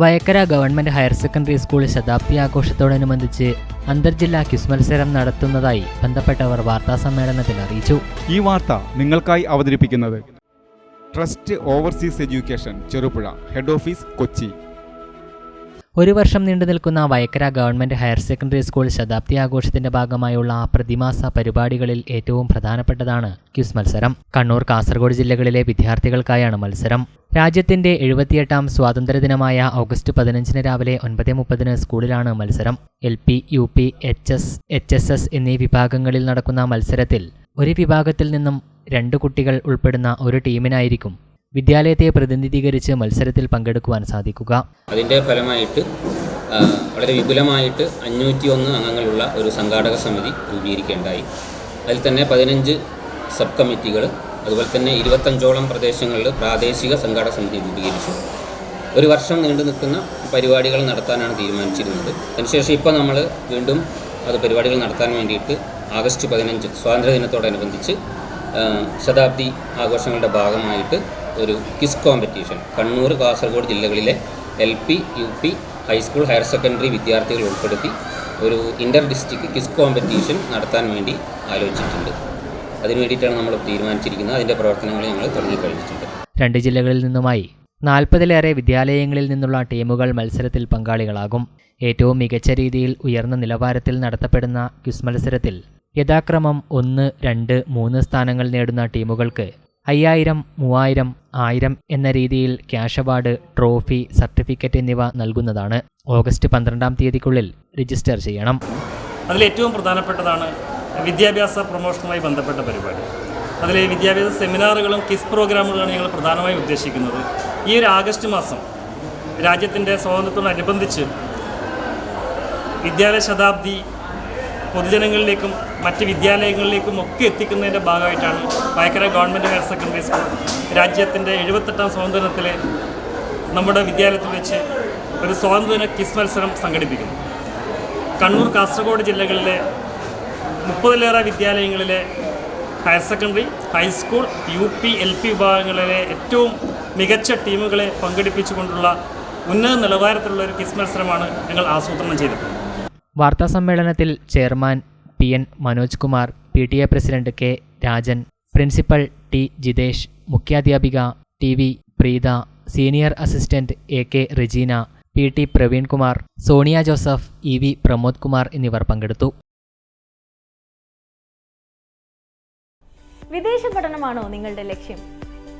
Vayakkara government higher secondary school ശതാബ്ദി ആഘോഷത്തോടനുബന്ധിച്ച് അന്തർജില്ലാ quiz മത്സരം നടത്തുന്നതായി ബന്ധപ്പെട്ടവർ വാർത്താസമ്മേളനത്തിൽ അറിയിച്ചു. ഈ വാർത്ത നിങ്ങൾക്കായി അവതരിപ്പിക്കുന്നത് trust overseas education Cherupuzha head office Kochi. ഒരു വർഷം നീണ്ടു നിൽക്കുന്ന Vayakkara government higher secondary school ശതാബ്ദി ആഘോഷത്തിന്റെ ഭാഗമായുള്ള പ്രതിമാസ പരിപാടികളിൽ ഏറ്റവും പ്രധാനപ്പെട്ടതാണ് ക്യൂസ് മത്സരം. കണ്ണൂർ കാസർഗോഡ് ജില്ലകളിലെ വിദ്യാർത്ഥികൾക്കായാണ് മത്സരം. രാജ്യത്തിന്റെ എഴുപത്തിയെട്ടാം സ്വാതന്ത്ര്യദിനമായ ഓഗസ്റ്റ് പതിനഞ്ചിന് രാവിലെ ഒൻപത് മുപ്പതിന് സ്കൂളിലാണ് മത്സരം. L P U P H S H S S എന്നീ വിഭാഗങ്ങളിൽ നടക്കുന്ന മത്സരത്തിൽ ഒരു വിഭാഗത്തിൽ നിന്നും രണ്ട് കുട്ടികൾ ഉൾപ്പെടുന്ന ഒരു ടീമിനായിരിക്കും വിദ്യാലയത്തെ പ്രതിനിധീകരിച്ച് മത്സരത്തിൽ പങ്കെടുക്കുവാൻ സാധിക്കുക. അതിന്റെ ഫലമായിട്ട് വളരെ വിപുലമായിട്ട് അഞ്ഞൂറ്റി ഒന്ന് അംഗങ്ങളുള്ള ഒരു സംഘാടക സമിതി രൂപീകരിക്കേണ്ടായി. അതിൽ തന്നെ പതിനഞ്ച് സബ് കമ്മിറ്റികൾ അതുപോലെ തന്നെ ഇരുപത്തഞ്ചോളം പ്രദേശങ്ങളിൽ പ്രാദേശിക സംഘാടക സമിതി രൂപീകരിച്ചു. ഒരു വർഷം നീണ്ടു നിൽക്കുന്ന പരിപാടികൾ നടത്താനാണ് തീരുമാനിച്ചിരുന്നത്. അതിനുശേഷം ഇപ്പോൾ നമ്മൾ വീണ്ടും അത് പരിപാടികൾ നടത്താൻ വേണ്ടിയിട്ട് ആഗസ്റ്റ് പതിനഞ്ച് സ്വാതന്ത്ര്യദിനത്തോടനുബന്ധിച്ച് ശതാബ്ദി ആഘോഷങ്ങളുടെ ഭാഗമായിട്ട് ഒരു ക്വിസ് കോമ്പറ്റീഷൻ. കണ്ണൂർ കാസർഗോഡ് ജില്ലകളിലെ L P U P high school higher secondary വിദ്യാർത്ഥികൾ ഉൾപ്പെടുത്തി ഒരു ഇന്റർ ഡിസ്ട്രിക്ട് ക്വിസ് കോമ്പറ്റീഷൻ നടത്താൻ വേണ്ടി ആലോചിച്ചിട്ടുണ്ട്. അതിനു വേണ്ടിയിട്ടാണ് നമ്മൾ തീരുമാനിച്ചിരിക്കുന്നത്. അതിന്റെ പ്രവർത്തനങ്ങൾ ഞങ്ങൾ തുടങ്ങിക്കഴിഞ്ഞിട്ടുണ്ട് രണ്ട് ജില്ലകളിൽ നിന്നുമായി നാൽപ്പതിലേറെ വിദ്യാലയങ്ങളിൽ നിന്നുള്ള ടീമുകൾ മത്സരത്തിൽ പങ്കാളികളാകും. ഏറ്റവും മികച്ച രീതിയിൽ ഉയർന്ന നിലവാരത്തിൽ നടത്തപ്പെടുന്ന ക്വിസ് മത്സരത്തിൽ യഥാക്രമം ഒന്ന് രണ്ട് മൂന്ന് സ്ഥാനങ്ങൾ നേടുന്ന ടീമുകൾക്ക് അയ്യായിരം മൂവായിരം ആയിരം എന്ന രീതിയിൽ ക്യാഷ് അവാർഡ് ട്രോഫി സർട്ടിഫിക്കറ്റ് എന്നിവ നൽകുന്നതാണ്. ഓഗസ്റ്റ് പന്ത്രണ്ടാം തീയതിക്കുള്ളിൽ രജിസ്റ്റർ ചെയ്യണം. അതിൽ ഏറ്റവും പ്രധാനപ്പെട്ടതാണ് വിദ്യാഭ്യാസ പ്രൊമോഷനുമായി ബന്ധപ്പെട്ട പരിപാടി. അതിൽ വിദ്യാഭ്യാസ സെമിനാറുകളും കിസ് പ്രോഗ്രാമുകളാണ് ഞങ്ങൾ പ്രധാനമായും ഉദ്ദേശിക്കുന്നത്. ഈ ഒരു ആഗസ്റ്റ് മാസം രാജ്യത്തിന്റെ സ്വാതന്ത്ര്യത്തോടനുബന്ധിച്ച് വിദ്യാലയ ശതാബ്ദി പൊതുജനങ്ങളിലേക്കും മറ്റ് വിദ്യാലയങ്ങളിലേക്കും ഒക്കെ എത്തിക്കുന്നതിന്റെ ഭാഗമായിട്ടാണ് Vayakkara government higher secondary school രാജ്യത്തിന്റെ എഴുപത്തെട്ടാം സ്വാതന്ത്ര്യത്തിലെ നമ്മുടെ വിദ്യാലയത്തിൽ വെച്ച് ഒരു സ്വാതന്ത്ര്യദിന ക്വിസ് മത്സരം സംഘടിപ്പിക്കുന്നു. കണ്ണൂർ കാസർഗോഡ് ജില്ലകളിലെ മുപ്പതിലേറെ വിദ്യാലയങ്ങളിലെ higher secondary high school U P L P വിഭാഗങ്ങളിലെ ഏറ്റവും മികച്ച ടീമുകളെ പങ്കെടുപ്പിച്ചുകൊണ്ടുള്ള ഉന്നത നിലവാരത്തിലുള്ള ഒരു ക്വിസ് മത്സരമാണ് ഞങ്ങൾ ആസൂത്രണം ചെയ്തത്. വാർത്താസമ്മേളനത്തിൽ chairman P N Manoj Kumar P T A president K Rajan principal T Jithesh മുഖ്യാധ്യാപിക T V Preetha senior assistant A K Regina P T Praveenkumar Sonia Joseph E V Pramod Kumar എന്നിവർ പങ്കെടുത്തു. വിദേശ പഠനമാണോ നിങ്ങളുടെ ലക്ഷ്യം?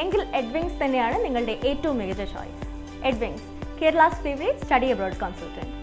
എങ്കിൽ Edwings തന്നെയാണ് നിങ്ങളുടെ ഏറ്റവും മികച്ച choice Edwings Kerala's favourite study abroad consultant